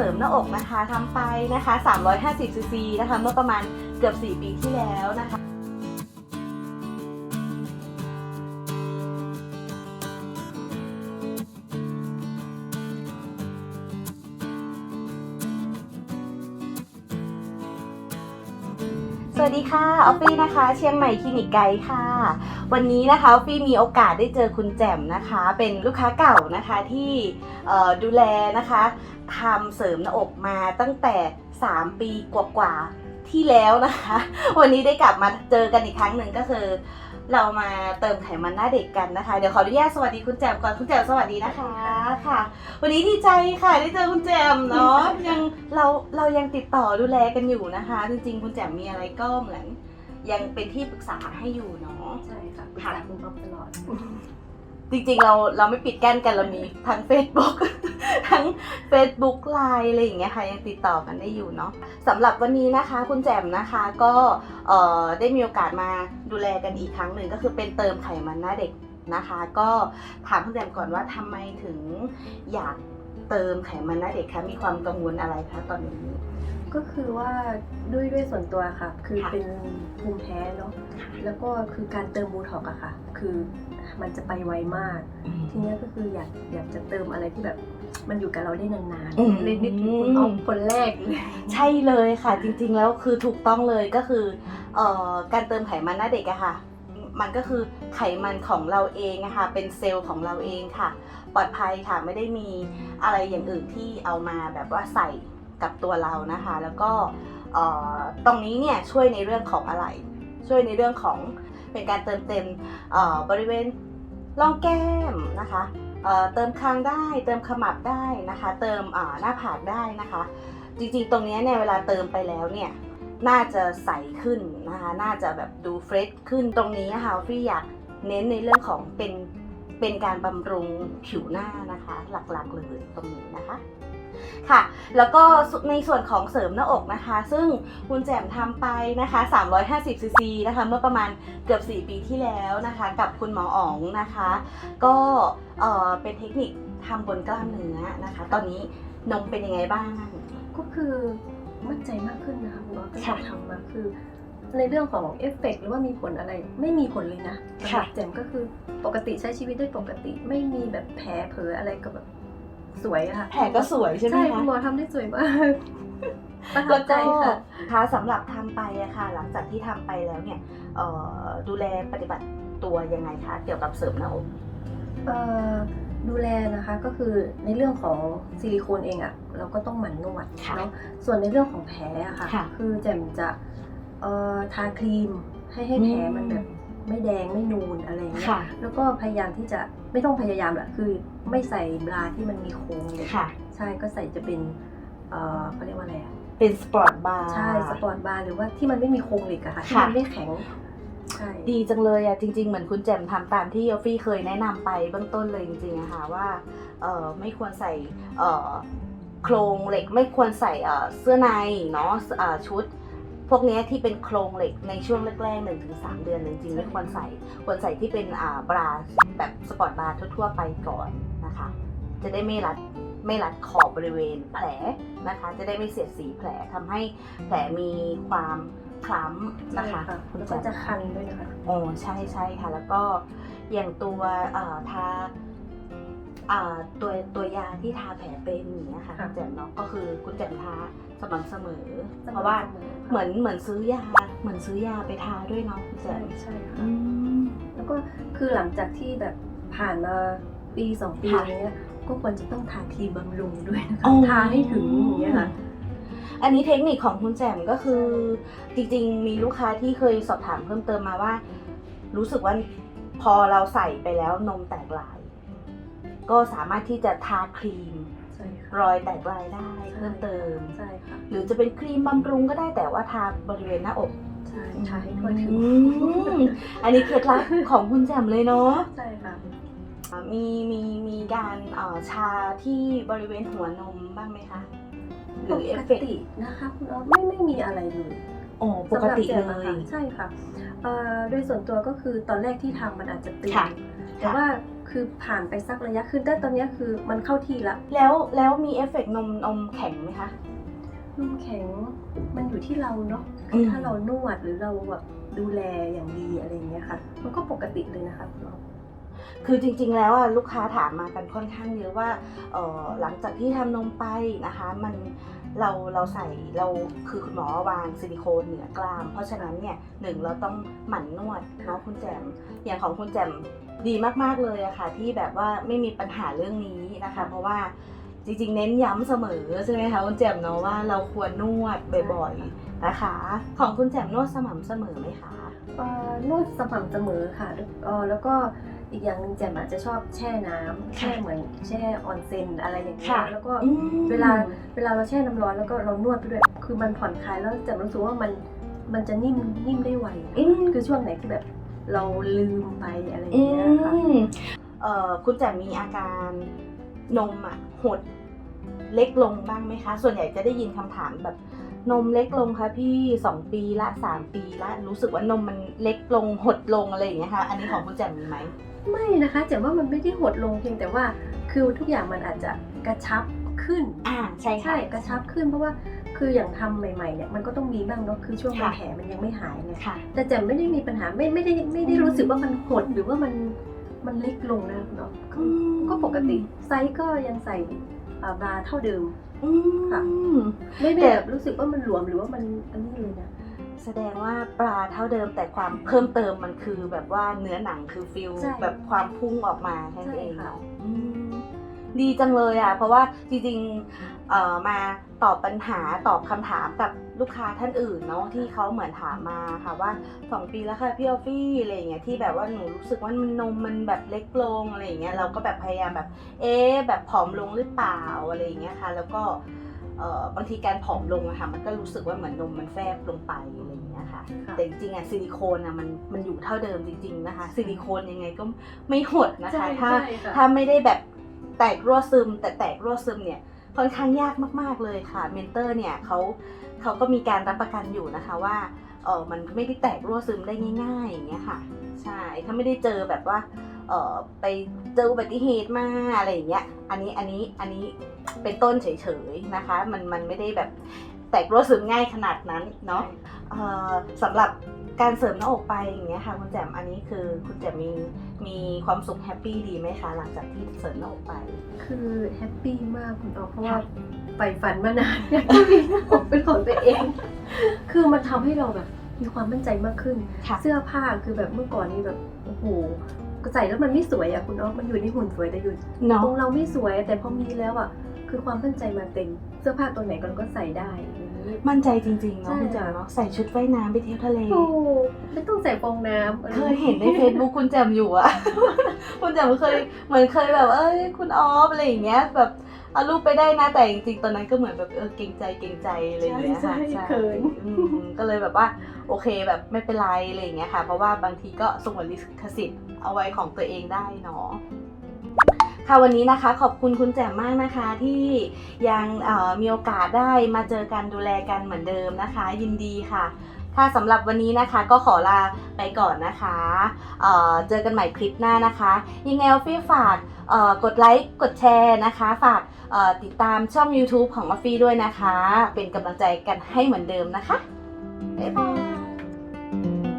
เสริมหน้าอกนะคะทำไปนะคะ 350ซีซีนะคะเมื่อประมาณเกือบ 4 ปีที่แล้วนะคะสวัสดีค่ะ ออฟฟี่นะคะ เชียงใหม่คลินิกไกด์ค่ะ วันนี้นะคะออฟฟี่มีโอกาสได้เจอคุณแจ่มนะคะ เป็นลูกค้าเก่านะคะที่ดูแลนะคะ ทำเสริมหน้าอกมาตั้งแต่ 3 ปีกว่าๆที่แล้วนะคะ วันนี้ได้กลับมาเจอกันอีกครั้งหนึ่งก็คือ เรามาเติมไขมันหน้าเด็กกันนะคะ เดี๋ยวขออนุญาตสวัสดีคุณแจ่มก่อนคุณแจ่มสวัสดีนะคะค่ะ วันนี้ดีใจค่ะได้เจอคุณแจ่มเนาะยังเราเรายังติดต่อดูแลกันอยู่นะคะ จริงๆ คุณแจ่มมีอะไรก็เหมือนยังเป็นที่ปรึกษาให้อยู่เนาะใช่ค่ะปรึกษาคุณป๊อปตลอด จริงๆเราเราไม่ปิดกั้นกันเรามีทั้ง Facebook ทั้ง Facebook ไลน์อะไรอย่างเงี้ยค่ะยังติดต่อกันได้อยู่เนาะสำหรับวันนี้นะคะ คุณแจ่มนะคะก็เอ่อได้มีโอกาสมาดูแลกันอีกครั้งหนึ่งก็คือเป็นเติมไขมันหน้าเด็กนะคะ ก็ถามคุณแจ่มก่อนว่าทำไมถึงอยากเติมไขมันหน้าเด็กคะมีความกังวลอะไรคะตอนนี้ ก็คือว่าด้วยด้วยส่วนตัวค่ะ คือค่ะเป็นภูมิแพ้เนาะแล้วก็คือการเติมบูท็อกอะค่ะ คือมันจะไปไวมาก ทีเนี้ยก็คืออยากอยากจะเติมอะไรที่แบบมันอยู่กับเราได้นานอืม ๆเลยนึกถึงคุณอ๊อฟคนแรกเลย ใช่เลยค่ะจริงๆแล้วคือถูกต้องเลยก็คือเอ่อการเติมไขมันหน้าเด็กอะค่ะ มันก็คือไขมันของเราเองอะค่ะเป็นเซลล์ของเราเองค่ะ ปลอดภัยค่ะไม่ได้มีอะไรอย่างอื่นที่เอามาแบบว่าใส่ กับตัวเรานะคะ แล้วก็ตรงนี้เนี่ยช่วยในเรื่องของอะไร ช่วยในเรื่องของเป็นการเติมเต็มบริเวณร่องแก้มนะคะเเติมคางได้เติมขมับได้นะคะ เติมหน้าผากได้นะคะ จริงๆ ตรงนี้เนี่ยเวลาเติมไปแล้วเนี่ยน่าจะใสขึ้นนะคะ น่าจะแบบดูเฟรชขึ้นตรงนี้นะคะฟี่อยากเน้นในเรื่องของเป็นเป็นการบำรุงผิวหน้านะคะ หลักๆเลยตรงนี้นะคะ ค่ะ แล้วก็ในส่วนของเสริมหน้าอกนะคะ ซึ่งคุณแจ่มทำไปนะคะ 350ซีซีนะคะ เมื่อประมาณเกือบ 4 ปีที่แล้วนะคะ กับคุณหมออ๋องนะคะ ก็เอ่อเป็นเทคนิคทำบนกล้ามเนื้อนะคะ ตอนนี้นมเป็นยังไงบ้าง ก็คือมั่นใจมากขึ้นนะคะคุณอ๊อฟตั้งแต่ค่ะทำมาคือในเรื่องของเอฟเฟกต์หรือว่ามีผลอะไรไม่มีผลเลยนะสำหรับค่ะแจมก็คือปกติใช้ชีวิตได้ปกติ ไม่มีแบบแผลเผลออะไรก็แบบ สวยอะค่ะแผลก็สวยใช่ไหมใช่คะคุณหมอทำได้สวยมากประทัแล้บวใจก็ค่ะค่ะสำหรับทำไปอะค่ะ หลังจากที่ทำไปแล้วเนี่ยเอ่อดูแลปฏิบัติตัวยังไงคะเกี่ยวกับเสริมหน้าอกเอ่อดูแลนะคะก็คือในเรื่องของซิลิโคนเองอะเราก็ต้องหมั่นนวดค่ะ เนาะส่วนในเรื่องของแผลอะค่ะ ค่ะคือแจมจะเอ่อทาครีมให้ให้แผลมันแบบไม่แดงไม่นูนอะไรอย่างเงี้ยค่ะ แล้วก็พยายามที่จะ ไม่ต้องพยายามแหละคือไม่ใส่บราที่มันมีโค้งเลยค่ะ ใช่ก็ใส่จะเป็นเอ่อเขาเรียกว่าอะไรอะเป็นสปอร์ตบาร์ใช่สปอร์ตบาร์หรือว่าที่มันไม่มีโครงเหล็กอะค่ะที่ค่ะมันไม่แข็งใช่ดีจังเลยอะจริง ๆ เหมือนคุณแจมทำตามที่ยอฟฟี่เคยแนะนำไปเบื้องต้นเลยจริงๆอะค่ะว่าเอ่อไม่ควรใส่เอ่อโครงเหล็กไม่ควรใส่เอ่อเสื้อในเนาะเอ่อชุด พวกเนี้ยที่เป็นโครงเหล็กในช่วงแรกๆหนึ่งถึงสามเดือนจริงๆไม่ควรใส่ควรใส่ที่เป็นอ่าบราแบบสปอร์ตบาร์ทั่วๆไปก่อนนะคะ จะได้ไม่รัดไม่รัดขอบบริเวณแผลนะคะ จะได้ไม่เสียดสีแผลทำให้แผลมีความคล้ำนะคะใช่คุณแล้วแจก็มจะคันด้วยนะคะโอ้ใช่ใช่ค่ะ แล้วก็อย่างตัวเอ่อทา อ่าตัวตัวยาที่ทาแผลเป็นอย่างเงี้ยค่ะค่ะ คุณแจ่มเนาะก็คือคุณแจ่มทาสม่ำเสมอ เพราะว่าเหมือนเหมือนซื้อยาเหมือนซื้อยาไปทาด้วยเนาะคุณแจ่ใช่มใช่ค่ะอืมแล้วก็คือหลังจากที่แบบผ่านมาปีสองปีค่ะอะไรเงี้ยก็ควรจะต้องทาครีมบำรุงด้วยนะคะอ๋อทาให้ถึงอย่างเงี้ยค่ะ อันนี้เทคนิคของคุณแจ่มก็คือ จริงๆ มีลูกค้าที่เคยสอบถามเพิ่มเติมมาว่า รู้สึกว่าพอเราใส่ไปแล้วนมแตกลาย ก็สามารถที่จะทาครีมใช่ค่ะรอยแตกลายได้เพิ่มเติมใช่ค่ะหรือจะเป็นครีมบำรุงก็ได้แต่ว่าทาบริเวณหน้าอกใช่ทาให้ทั่วถึงอืมอันนี้เคล็ดลับของคุณแจ่มเลยเนาะใช่ค่ะอ่ามีมีมีการเอ่อชาที่บริเวณหัวนมบ้างไหมคะหปรือเอกฟเฟกต์ตินะคะคุณอ๊อฟไม่ไม่มีอะไรเลย โอ้ปกติสำหรับเลแจมอะยค่ะใช่ค่ะเอ่อโดยส่วนตัวก็คือตอนแรกที่ทำมันอาจจะตึงค่ะ แต่ว่าคือผ่านไปสักระยะคือแต่ตอนเนี้ยคือมันเข้าที่ละแล้วแล้วมีเอฟเฟกต์นมนมแข็งไหมคะนมแข็งมันอยู่ที่เราเนาะอืมถ้าเรานวดหรือเราแบบดูแลอย่างดีอะไรอย่างเงี้ยค่ะ มันก็ปกติเลยนะคะคุณอ๊อฟคือจริงๆ แล้วอะลูกค้าถามมากันค่อนข้างเยอะว่าเออหลังจากที่ทำนมไปนะคะ มัน เราเราใส่เราคือคุณหมอวางซิลิโคนเหนือกราม เพราะฉะนั้นเนี่ยหนึ่งเราต้องหมั่นนวดเนาะคุณแจมอย่างของคุณแจมดีมากๆเลยอะค่ะ ที่แบบว่าไม่มีปัญหาเรื่องนี้นะคะ เพราะว่าจริงๆ เน้นย้ำเสมอใช่ไหมคะคุณแจมเนาะว่าเราควรนวดบ่อยๆนะคะ ของคุณแจมนวดสม่ำเสมอไหมคะนวดสม่ำเสมอค่ะเออแล้วก็ อีกอย่างหนึ่งแจ่มอาจจะชอบแช่น้ำแช่เหมือนแช่ออนเซ็นอะไรอย่างเงี้ยแล้วก็อืม เวลาเวลาเราแช่น้ำร้อนแล้วก็เรานวดไปด้วยคือมันผ่อนคลายแล้วแจ่มรู้สึกว่ามันมันจะนิ่มนิ่มได้ไวอืม คือช่วงไหนที่แบบเราลืมไปอะไรออืย่างเงี้ยค่ะมเอ่อคุณแจมมีอาการนมอะหดเล็กลงบ้างไหมคะ ส่วนใหญ่จะได้ยินคำถามแบบนมเล็กลงคะพี่สองปีละสามปีละรู้สึกว่านมมันเล็กลงหดลงอะไรอย่างเงี้ยค่ะ อันนี้ของคุณแจมมีไหม ไม่นะคะแจ่มว่ามันไม่ได้หดลงเพียงแต่ว่าคือทุกอย่างมันอาจจะกระชับขึ้น อ่าใช่ใช่กระชับขึ้นเพราะว่าคืออย่างทำใหม่ๆเนี่ยมันก็ต้องมีบ้างเนาะคือช่วงมันค่ะ แผลมันยังไม่หายไงค่ะ แต่แจ่มไม่ได้มีปัญหาไม่ไม่ได้ไม่ได้รู้สึกว่ามันหดหรือว่ามันมันเล็กลงนะเนาะก็ก็ปกติไซส์ก็ยังใส่อ่าบาร์เท่าเดิม อืค่ะมไม่ได้แต่ แบบรู้สึกว่ามันหลวมหรือว่ามันอันนี้เลยนะ แสดงว่าปลาเท่าเดิมแต่ความเพิ่มเติมมันคือแบบว่าเนื้อหนังคือฟิลใช่แบบความพุ่งออกมาแค่นั้นใช่เองค่ะ เนาะอืมดีจังเลยอะ เพราะว่าจริงๆเอ่อมาตอบปัญหาตอบคำถามกับลูกค้าท่านอื่นเนาะที่เขาเหมือนถามมาค่ะว่าสองปีแล้วค่ะพี่ออฟฟี่อะไรอย่างเงี้ยที่แบบว่าหนูรู้สึกว่ามันนมมันแบบเล็กลงอะไรอย่างเงี้ยเราก็แบบพยายามแบบ เอ๊ะแบบผอมลงหรือเปล่าอะไรอย่างเงี้ยค่ะ แล้วก็เอ่อ บางทีการผอมลงอะค่ะมันก็รู้สึกว่าเหมือนนมมันแฟบลงไปอะไรอย่างเงี้ยค่ะ ค่ะ แต่จริงๆอะซิลิโคนอะมันมันอยู่เท่าเดิมจริง ๆนะคะซิลิโคนยังไงก็ไม่หดนะคะถ้าค่ะ ถ้าไม่ได้แบบแตกรั่วซึม แต่แตกรั่วซึมเนี่ยค่อนข้างยากมาก ๆเลยค่ะเมนเตอร์เนี่ยเขาเขาก็มีการรับประกันอยู่นะคะว่าเออมันไม่ได้แตกรั่วซึมได้ง่ายๆอย่างเงี้ยค่ะใช่ถ้าไม่ได้เจอแบบว่า เออไปเจออุบัติเหตุมาอะไรอย่างเงี้ย อันนี้อันนี้อันนี้เป็นต้นเฉยๆนะคะ มันมันไม่ได้แบบแตกรั่วซึมง่ายขนาดนั้นเนาะเอ่อสำหรับการเสริมหน้าอกไปอย่างเงี้ยค่ะคุณแจมอันนี้คือคุณแจมมีมีความสุขแฮปปี้ดีไหมคะหลังจากที่เสริมหน้าอกไป คือแฮปปี้มากคุณออฟเพราะว่าค่ะใฝ่ฝันมานานอยากจะมีหน้าอกเป็นของตัวเอง คือมันทำให้เราแบบมีความมั่นใจมากขึ้นค่ะเสื้อผ้าคือแบบเมื่อก่อนนี้แบบโอ้โห ใส่แล้วมันไม่สวยอะคุณอ๊อฟมันอยู่ในหุ่นสวยแต่อยู่เนาะตรงเราไม่สวยแต่พอมีแล้วอะคือความมั่นใจมาเต็มเสื้อผ้าตัวไหนก็ก็ใส่ได้อย่างนี้มั่นใจจริงๆเนาะใช่คุณแจมเนาะใส่ชุดว่ายน้ำไปเที่ยวทะเลโอ้ไม่ต้องใส่ฟองน้ำอะไรเคยเห็นใน Facebook คุณแจมอยู่อะคุณแจมเคยเหมือนเคยแบบเอ้ยคุณออฟอะไรอย่างเงี้ยแบบ เอารูปไปได้นะแต่จริงๆตอนนั้นก็เหมือนแบบเออเกรงใจเกรงใจอะไรอย่างเงี้ยค่ะใช่ใช่เขินอืมก็เลยแบบว่าโอเคแบบไม่เป็นไรอะไรอย่างเงี้ยค่ะ เพราะว่าบางทีก็สงวนลิขสิทธิ์เอาไว้ของตัวเองได้เนาะ ค่ะวันนี้นะคะขอบคุณคุณแจ่มมากนะคะที่ยังมีโอกาสได้มาเจอกันดูแลกันเหมือนเดิมนะคะ ยินดีค่ะค่ะสำหรับวันนี้นะคะก็ขอลาไปก่อนนะคะเเจอกันใหม่คลิปหน้านะคะ ยังไงออฟฟี่ฝากกดไลค์กดแชร์นะคะ ฝากติดตามช่อง YouTube ของออฟฟี่ด้วยนะคะ เป็นกำลังใจกันให้เหมือนเดิมนะคะบ๊ายบาย